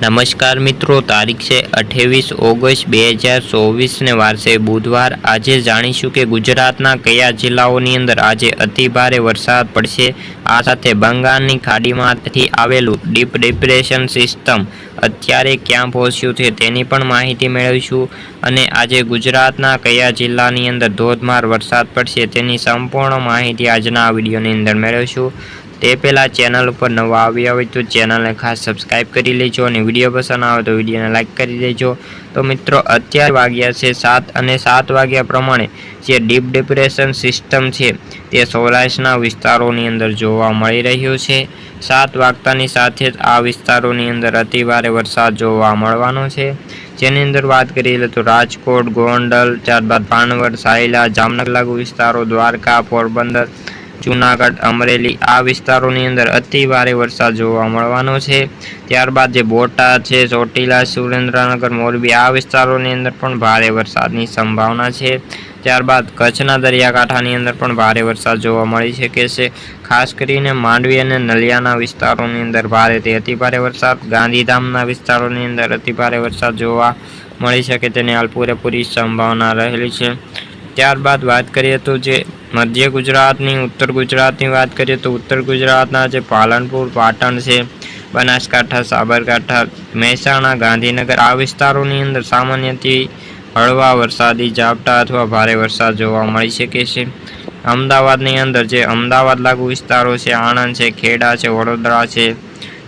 નમસ્કાર મિત્રો, તારીખ છે અઠ્ઠાવીસ ઓગસ્ટ બે હજાર ચોવીસને વારસે બુધવાર. આજે જાણીશું કે ગુજરાતના કયા જિલ્લાઓની અંદર આજે અતિ ભારે વરસાદ પડશે. આ સાથે બંગાળની ખાડીમાંથી આવેલું ડીપ ડિપ્રેશન સિસ્ટમ અત્યારે ક્યાં પહોંચ્યું છે તેની પણ માહિતી મેળવીશું. અને આજે ગુજરાતના કયા જિલ્લાની અંદર ધોધમાર વરસાદ પડશે તેની સંપૂર્ણ માહિતી આજના વિડીયોની અંદર મેળવીશું. તે પહેલાં ચેનલ ઉપર નવા આવ્યા હોય તો ચેનલને ખાસ સબસ્ક્રાઈબ કરી લેજો અને વીડિયો પસંદ આવે તો વિડીયોને લાઇક કરી દેજો. તો મિત્રો, અત્યાર વાગ્યા છે સાત અને સાત વાગ્યા પ્રમાણે જે ડીપ ડિપ્રેશન સિસ્ટમ છે તે સૌરાષ્ટ્રના વિસ્તારોની અંદર જોવા મળી રહ્યું છે. સાત વાગતાની સાથે જ આ વિસ્તારોની અંદર અતિભારે વરસાદ જોવા મળવાનો છે. જેની અંદર વાત કરીએ તો રાજકોટ, ગોંડલ, ત્યારબાદ ભાણવડ, સાયલા, જામનગર લાગુ વિસ્તારો, દ્વારકા, પોરબંદર જુનાગઢ, અમરેલી આ વિસ્તારોની અંદર અતિ ભારે વરસાદ જોવા મળવાનો છે. ત્યારબાદ જે બોટાદ છે, ચોટીલા, સુરેન્દ્રનગર, મોરબી આ વિસ્તારોની અંદર પણ ભારે વરસાદની સંભાવના છે. ત્યારબાદ કચ્છના દરિયાકાંઠાની અંદર પણ ભારે વરસાદ જોવા મળી શકે છે. ખાસ કરીને માંડવી અને નલિયાના વિસ્તારોની અંદર ભારેથી અતિ ભારે વરસાદ. ગાંધીધામના વિસ્તારોની અંદર અતિ ભારે વરસાદ જોવા મળી શકે તેની હાલ પૂરેપૂરી સંભાવના રહેલી છે. ત્યારબાદ વાત કરીએ તો જે મધ્ય ગુજરાતની, ઉત્તર ગુજરાતની વાત કરીએ તો ઉત્તર ગુજરાતના જે પાલનપુર, પાટણ છે, બનાસકાંઠા, સાબરકાંઠા, મહેસાણા, ગાંધીનગર આ વિસ્તારોની અંદર સામાન્યથી હળવા વરસાદી ઝાપટા અથવા ભારે વરસાદ જોવા મળી શકે છે. અમદાવાદની અંદર જે અમદાવાદ લાગુ વિસ્તારો છે, આણંદ છે, ખેડા છે, વડોદરા છે,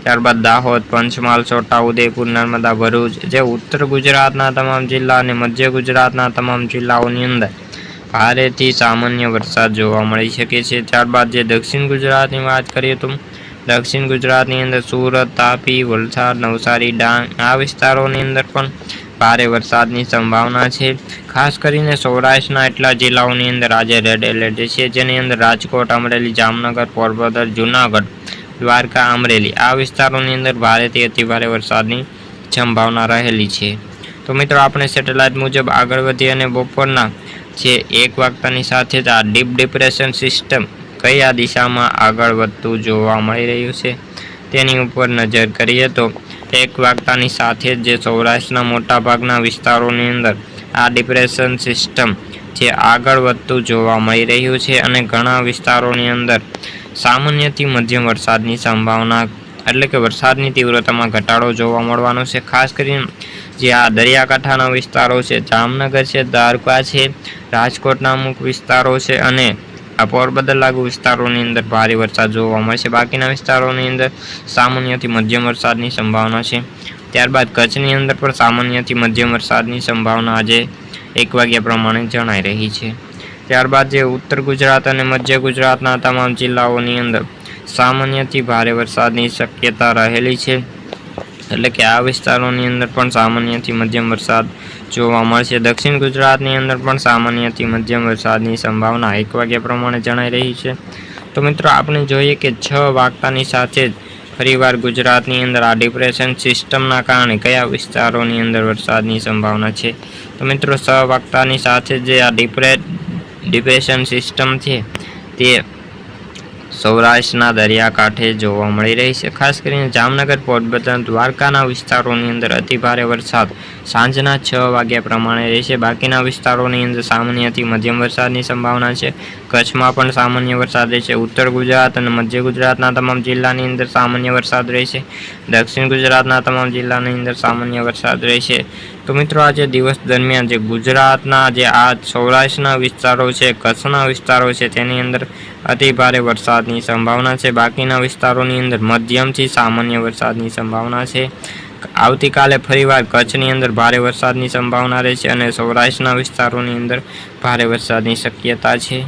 ત્યારબાદ દાહોદ, પંચમહાલ, છોટા ઉદયપુર નર્મદા, ભરૂચ જે ઉત્તર ગુજરાતના તમામ જિલ્લા અને મધ્ય ગુજરાતના તમામ જિલ્લાઓની અંદર ભારેથી સામાન્ય વરસાદ જોવા મળી શકે છે. ત્યારબાદ જે દક્ષિણ ગુજરાતની વાત કરીએ તો દક્ષિણ ગુજરાતની અંદર સુરત, તાપી, વલસાડ, નવસારી, ડાંગ આ વિસ્તારોની અંદર પણ ભારે વરસાદની સંભાવના છે. ખાસ કરીને સૌરાષ્ટ્રના એટલા જિલ્લાઓની અંદર આજે રેડ એલર્ટ છે, જેની અંદર રાજકોટ, અમરેલી, જામનગર, પોરબંદર, જુનાગઢ, દ્વારકા, અમરેલી આ વિસ્તારોની અંદર ભારેથી અતિભારે વરસાદની સંભાવના રહેલી છે. તો મિત્રો, આપણે સેટેલાઇટ મુજબ આગળ વધી અને બપોરના જે એક વાગતાની સાથે જ આ ડીપ ડિપ્રેશન સિસ્ટમ કયા દિશામાં આગળ વધતું જોવા મળી રહ્યું છે? તેની ઉપર નજર કરીએ તો એક વાગતાની સાથે જ જે સૌરાષ્ટ્રના મોટાભાગના વિસ્તારોની અંદર આ ડિપ્રેશન સિસ્ટમ જે આગળ વધતું જોવા મળી રહ્યું છે અને ઘણા વિસ્તારોની અંદર સામાન્યથી મધ્યમ વરસાદની સંભાવના એટલે કે વરસાદની તીવ્રતામાં ઘટાડો જોવા મળવાનો છે. ખાસ કરીને જે આ દરિયાકાંઠાના વિસ્તારો છે, જામનગર છે, દ્વારકા છે, રાજકોટના અમુક વિસ્તારો છે અને આ પોરબંદર લાગુ વિસ્તારોની અંદર ભારે વરસાદ જોવા મળશે બાકીના વિસ્તારોની અંદર સામાન્યથી મધ્યમ વરસાદની સંભાવના છે. ત્યારબાદ કચ્છની અંદર પણ સામાન્યથી મધ્યમ વરસાદની સંભાવના આજે એક વાગ્યા પ્રમાણે જણાઈ રહી છે. ત્યારબાદ જે ઉત્તર ગુજરાત અને મધ્ય ગુજરાતના તમામ જિલ્લાઓની અંદર સામાન્યથી ભારે વરસાદની શક્યતા રહેલી છે. એટલે કે આ વિસ્તારોની અંદર પણ સામાન્યથી મધ્યમ વરસાદ જોવા મળશે. દક્ષિણ ગુજરાતની અંદર પણ સામાન્યથી મધ્યમ વરસાદની સંભાવના એક વાગ્યા પ્રમાણે જણાઈ રહી છે. તો મિત્રો, આપણે જોઈએ કે છ વાગતાની સાથે જ ફરીવાર ગુજરાતની અંદર આ ડિપ્રેશન સિસ્ટમના કારણે કયા વિસ્તારોની અંદર વરસાદની સંભાવના છે? તો મિત્રો, છ વાગતાની સાથે જે આ ડિપ્રે ડિપ્રેશન સિસ્ટમ છે તે સૌરાષ્ટ્રના દરિયાકાંઠે જોવા મળી રહી છે. ખાસ કરીને જામનગર, પોરબંદર, દ્વારકાના વિસ્તારોની અંદર અતિભારે વરસાદ સાંજના છ વાગ્યા પ્રમાણે રહેશે બાકીના વિસ્તારોની અંદર સામાન્યથી મધ્યમ વરસાદની સંભાવના છે. કચ્છમાં પણ સામાન્ય વરસાદ રહેશે ઉત્તર ગુજરાત અને મધ્ય ગુજરાતના તમામ જિલ્લાની અંદર સામાન્ય વરસાદ રહેશે દક્ષિણ ગુજરાતના તમામ જિલ્લાની અંદર સામાન્ય વરસાદ રહેશે તો મિત્રો આજે દિવસ દરમિયાન જે ગુજરાતના જે આ સૌરાષ્ટ્રના વિસ્તારો છે, કચ્છના વિસ્તારો છે, તેની અંદર અતિ ભારે વરસાદની સંભાવના છે. બાકીના વિસ્તારોની અંદર મધ્યમથી સામાન્ય વરસાદની સંભાવના છે. આવતીકાલે ફરીવાર કચ્છની અંદર ભારે વરસાદની સંભાવના રહેશે અને સૌરાષ્ટ્રના વિસ્તારોની અંદર ભારે વરસાદની શક્યતા છે.